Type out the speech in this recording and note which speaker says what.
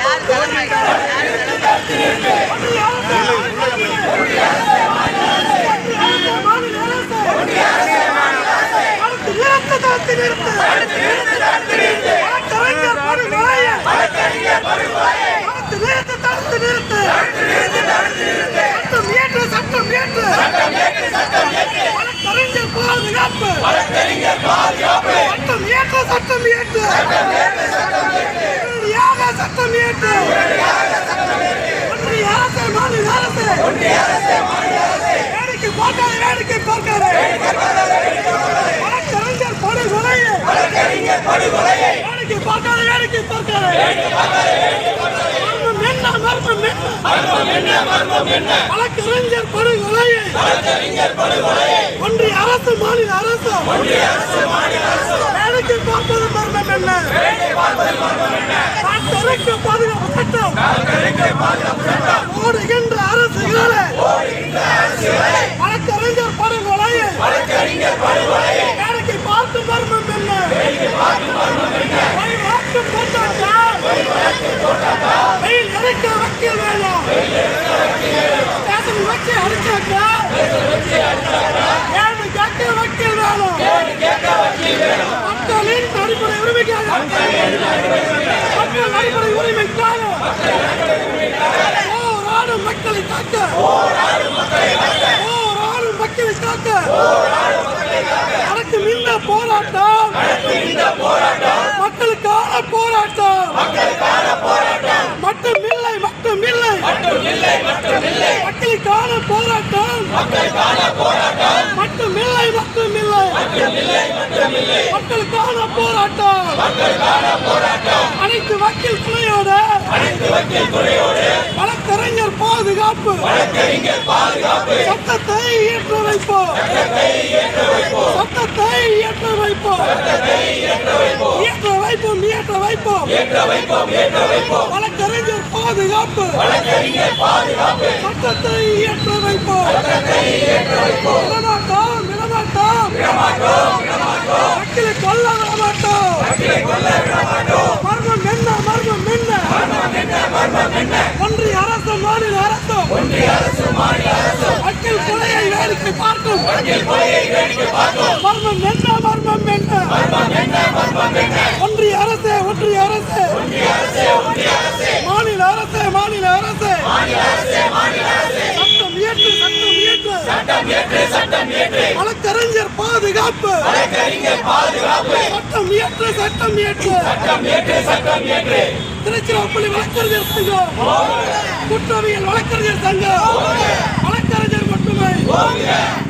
Speaker 1: யார் தலைமை? யார் தலைமை? சட்டம் ஏற்று. உடனடியாக சட்டம் ஏற்று. ஒன்றிய அரசு மாநில அரசு. வேடிக்கை பார்க்காத வேடிக்கை பார்க்காத. வழக்கறிஞர் படுகொலையை. வேடிக்கை பார்க்காத வேடிக்கை பார்க்காத மர்மம் என்ன மர்மம் என்ன வழக்கறிஞர் படுகொலையை ஒன்றிய அரசு மாநில அரசு. வேடிக்கை பார்ப்பது மர்மம் என்ன? நாட்டருக்கு பாதுகாப்பு சட்டம். ஓடுகின்ற அரசுகளை. வழக்கறிஞர் படுகொலையை வேடிக்கை பார்த்து மர்மம் என்ன? வழிமாற்று போட்டாட்டம் வெயில் இறக்க வக்கீல் வேணும் உரிமைக்காக போராடும் மக்களை காக்க. போராடும் மக்களை காக்க. நடக்கும் இந்த போராட்டம் மக்களுக்கான போராட்டம் மட்டுமில்லை மட்டுமில்லை. மக்களுக்கான போராட்டம் மட்டுமில்லை மட்டுமில்லை. மக்களுக்கான போராட்டம் அனைத்து வக்கீல் துணையோடு வழக்கறிஞர் பாதுகாப்பு சட்டத்தை ஏற்று வைப்போம் சட்டத்தை ஏற்று வைப்போம் ஏற்ற வைப்போம் ஏற்ற வைப்போம். வழக்கறிஞர் பாதுகாப்பு சட்டத்தை ஏற்று வைப்போம் விடமாட்டோம் விடமாட்டோம். மக்களை கொல்ல விடமாட்டோம் மர்மம் என்ன மர்மம் என்ன ஒன்றிய அரசு மாநில அரசு மக்கள் கொலையை வேடிக்கை பார்க்கும். மர்மம் என்ன மர்மம் என்ன? ஒன்றிய அரசு ஒன்றிய அரசு. மாநில அரசு மாநில அரசு. சட்டம் ஏற்று சட்டம் இயற்று. ஏற்று வழக்கறிஞர் பாதுகாப்பு. பாதுகாப்பு சட்டம் ஏற்று சட்டம் இயற்று சட்டம் இயற்று. திருச்சிராப்பள்ளி வழக்கறிஞர் சங்கம். குற்றவியல் வழக்கறிஞர் சங்கம். வழக்கறிஞர் மட்டுமே